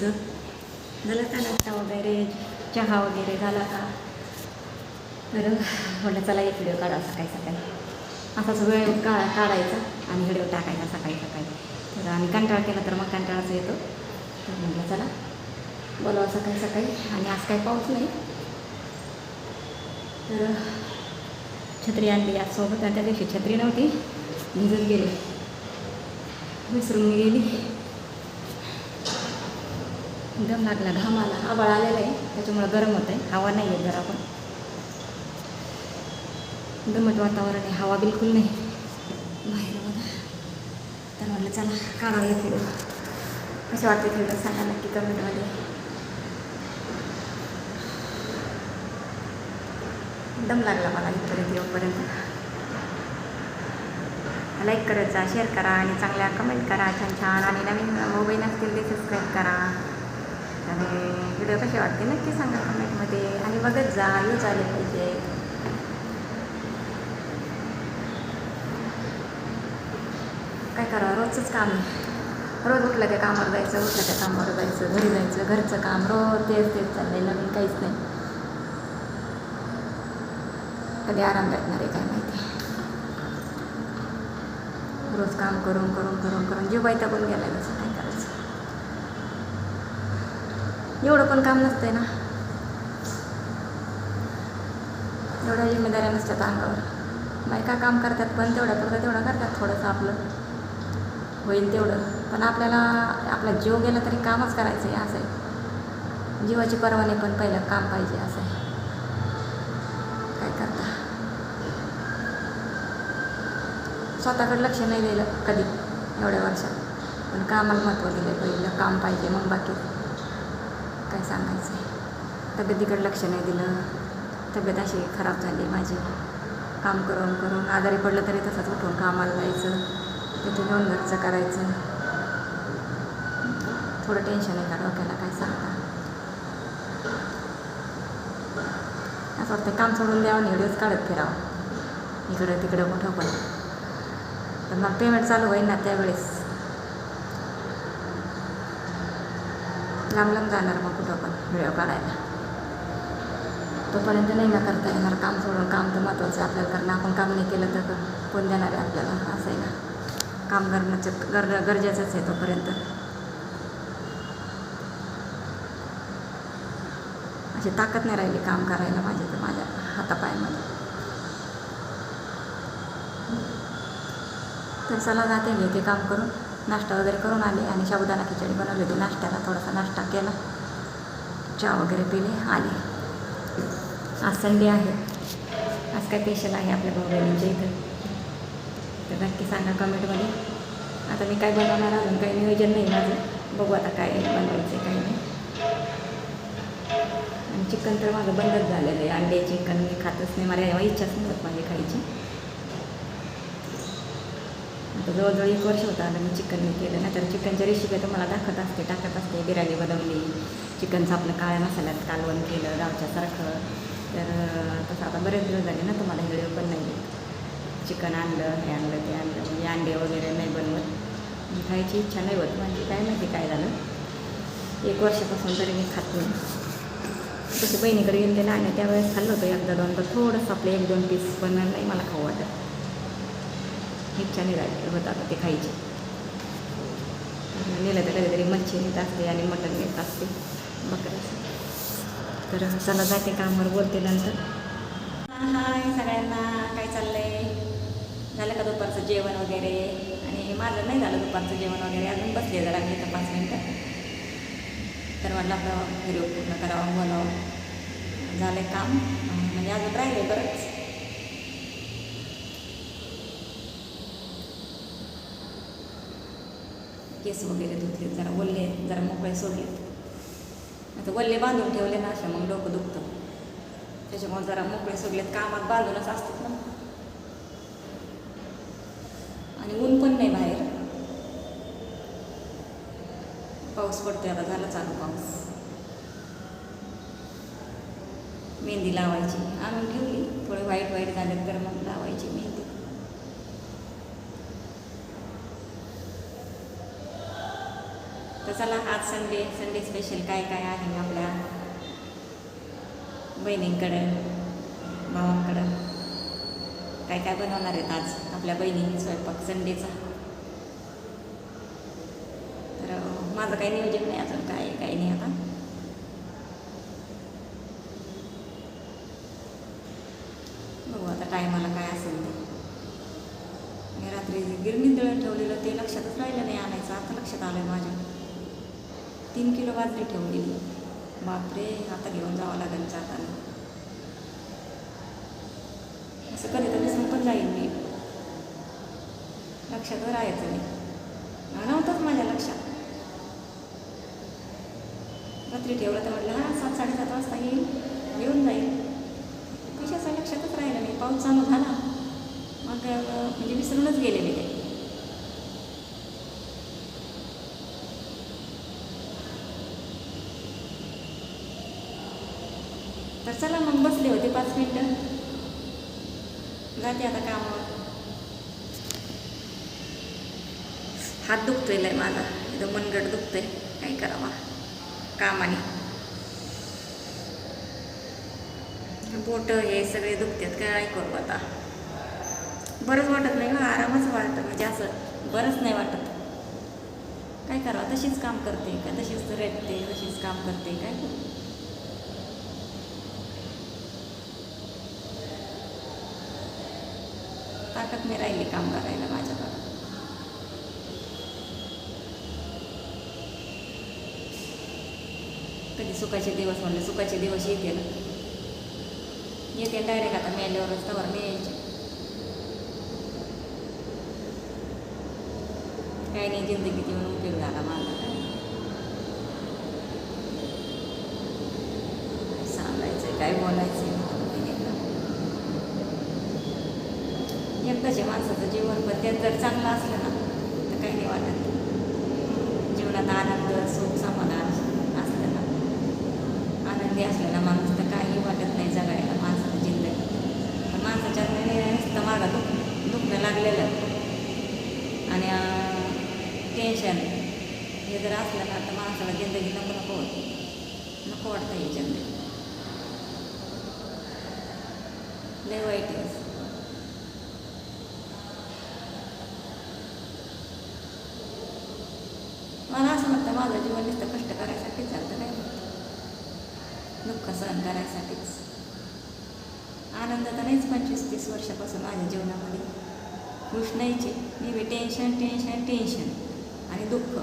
तुमचं झालं का नाश्ता वगैरे चहा वगैरे झाला का? तर म्हटलं चला एक व्हिडिओ काढा सकाळी सकाळी. असाच वेळ का काढायचा आणि व्हिडिओ टाकायचा सकाळी सकाळी. तर आम्ही कंटाळा केला तर मग कंटाळाच येतो. तर म्हटलं चला बोलावं सकाळी सकाळी. आणि आज काही पाऊस नाही. तर छत्री आणली आज सोबत. आणि त्या दिवशी छत्री नव्हती. भिजत गेली. विसरून गेली. दम लागला घाम आला आबाळ आलेला आहे. त्याच्यामुळं गरम होत आहे हवा नाही आहे जरा पण. दमट वातावरण आहे. हवा बिलकुल नाही. बाहेर बघा. तर म्हटलं चला काढावं एक कसे वाटते व्हिडिओ सांगा नक्की कमेंटमध्ये. दम लागला मला इथपर्यंत येऊपर्यंत. लाईक करायचा शेअर करा आणि चांगल्या कमेंट करा. छान छान. आणि नवीन मोबाईल असतील ते सबस्क्राईब करा. आहे. व्हिडिओ कसे वाटते? नक्की सांगा कमेंटमध्ये. आणि बघत जा यूज आले पाहिजे. काय करा रोजच काम रोज उठलं त्या कामावर जायचं उठलं त्या कामावर जायचं घरी जायचं घरचं काम. रोज तेच तेच चाललंय नवीन काहीच नाही. कधी आराम भेटणार आहे काय माहिती. रोज काम करून करून करून करून जीव पण गेला जसं काय करायचं? एवढं पण काम नसतंय ना. एवढ्या जिम्मेदाऱ्या नसतात अंगावर. बायका काम करतात पण तेवढ्या पुरतं तेवढं करतात थोडंसं आपलं. होईल तेवढं. पण आपल्याला आपला जीव गेला तरी कामच करायचं आहे असं आहे जीवाची परवाने पण पहिलं काम पाहिजे असं आहे काय करता? स्वतःकडे लक्ष नाही दिलं कधी एवढ्या वर्षात. पण कामाला महत्त्व दिलं पहिलं काम पाहिजे मग बाकी. सांगायचं. आहे तब्येतीकडे लक्ष नाही दिलं. तब्येत अशी खराब झाली माझी. काम करून करून आजारी पडलं तरी तसंच उठून कामाला जायचं. तिथून येऊन घरचं करायचं. थोडं टेन्शन आहे का डोक्याला काय सांगता? असं वाटतं काम सोडून द्यावं आणि व्हिडिओज काढत फिरावं. इकडं तिकडं कुठं पण. तर मग पेमेंट चालू होईल ना त्यावेळेस. लांब लांब जाणार मग कुठं पण व्हिडिओ काढायला. तोपर्यंत नाही ना करता येणार काम सोडून. काम तर महत्त्वाचं आहे आपल्याला. कारण आपण काम नाही केलं तर कोण देणार आहे आपल्याला? असं आहे ना. काम करणं गर गरजेचंच आहे तोपर्यंत. अशी ताकद नाही राहिली काम करायला माझ्या तर माझ्या हातापायामध्ये. तर चला जाते घेते काम करून. नाश्ता वगैरे करून आले आणि शाबुदाना खिचडी बनवली होती. नाश्त्याला थोडासा नाश्ता केला. चहा वगैरे पिले आले. आज संडे आहे. आज काय स्पेशल आहे आपल्या भाऊ बहिणींच्या इथं? तर नक्की सांगा कमेंटमध्ये आता मी काय बनवणार अजून काही नियोजन नाही माझं. बघू आता काय बनवायचं काही नाही. आणि चिकन तर माझं बंदच झालेलं आहे. अंडे चिकन मी खातच नाही. मला इच्छाच नाही होत माझी खायची. तर जवळजवळ एक वर्ष होतं आलं मी चिकन मी केलं. ना तर चिकनच्या रेसिपी तुम्हाला दाखवत असते टाकत असते. बिर्याणी बनवली. चिकनचं आपलं काळ्या मसाल्यात कालवण केलं गावच्यासारखं तर तसं आता बरेच दिवस झाले ना तुम्हाला व्हिडिओ पण नाही येत चिकन आणलं हे आणलं ते आणलं. म्हणजे अंडे वगैरे नाही बनवत. मी खायची इच्छा नाही होत. म्हणजे काय माहिती काय झालं. एक वर्षापासून तरी मी खात नाही. तसं बहिणीकडे गेलेलं आणि त्यावेळेस खाल्लं होतं एकदा दोनदा. थोडंसं आपलं एक दोन पीस पण नाही मला खाऊ वाटत. इच्छा नाही राहिली आता ते खायचे. नेलं तर कधीतरी मच्छी नेत असते आणि मटण नेत असते. बकऱ्याचं तर चला जाते कामावर बोलते नंतर. हाय सगळ्यांना काय चाललंय? झालं का दुपारचं जेवण वगैरे? आणि माझं नाही झालं दुपारचं जेवण वगैरे. अजून बसले जरा मी इथं पाच मिनटं. तर म्हटलं आपलं व्हिडिओ पूर्ण करावं बोलावं. झालं काम. म्हणजे अजून राहिले बरंच. केस वगैरे धुतले जरा वल्ले जरा मोकळे सोडले. आता वल्ले बांधून ठेवले ना अशा मग डोकं दुखतं. त्याच्यामुळे जरा मोकळे सोडलेत कामात बांधूनच असतात ना. आणि ऊन पण नाही बाहेर. पाऊस पडतोय आता झाला चालू पाऊस. मेहंदी लावायची. आणून ठेवली. थोडे वाईट वाईट झाले तर मग लावायची मेहंदी. तर चला आज संडे संडे स्पेशल काय काय आहे आपल्या बहिणींकडं भावांकडं काय काय बनवणार आहेत आज आपल्या बहिणींनी स्वयंपाक संडेचा तर माझं काही नियोजन नाही अजून काय काही नाही आता. बघू आता टायमाला काय असेल ते. मी रात्री गिरणी दळण ठेवलेलं ते लक्षातच राहिलं नाही आणायचं. आता लक्षात आलं माझ्या. तीन किलो बाजरी ठेवलेली बापरे आता घेऊन जावं लागेल जाताना. असं कधी तर पण जाईल मी. लक्षात राहायचं नाही. नव्हतंच माझ्या लक्षात. रात्री ठेवलं तर म्हटलं हां सात साडेसात वाजता येईल येऊन जाईल. कशाचा लक्षातच राहिलं नाही. पाऊस चालू झाला. मग म्हणजे विसरूनच गेले मी चला मग बसले होते पाच मिनटं. जाते आता कामावर. हात दुखतोय लय माझा. एकदम मनगट दुखतोय. काय करावा? कामाने. बोट हे सगळे दुखतात काय करू आता. बरंच वाटत नाही आरामच वाटतं. म्हणजे असं बरंच नाही वाटत. काय करावं? तशीच काम करते. का तशीच रेटते तशीच काम करते. काय करू? ताकद नाही राहिली काम करायला माझ्याकडं कधी सुखाचे दिवस म्हणले सुखाचे दिवस येते ना. येते डायरेक्ट आता मेल्यावरच रस्त्यावर नाही यायचे काही नाही जिंदगीत येऊन उपयोग झाला माझा काय सांगायचं काय बोलायचं? एकदाचे माणसाचं जीवन पण त्यात जर चांगलं असलं ना तर काही नाही वाटत. जीवनात आनंद सुख समाधान असलं ना. आनंदी असलेला माणूस तर काही वाटत नाही जगायला माणसाचं जिंदगी. पण माणसाच्या नुसतं मागं दुख दुखणं लागलेलं. आणि टेन्शन हे जर असलं ना तर माणसाला जिंदगी नको नको होती नको वाटतं ही जिंदगी लय वाईट आहे मला असं वाटतं माझं जीवन नुसतं कष्ट करायसाठीच चालतं काय दुःख सहन करायसाठीच. आनंद तर नाहीच पंचवीस तीस वर्षापासून माझ्या जीवनामध्ये. खुश नाहीचे मी टेन्शन टेन्शन टेन्शन आणि दुःख.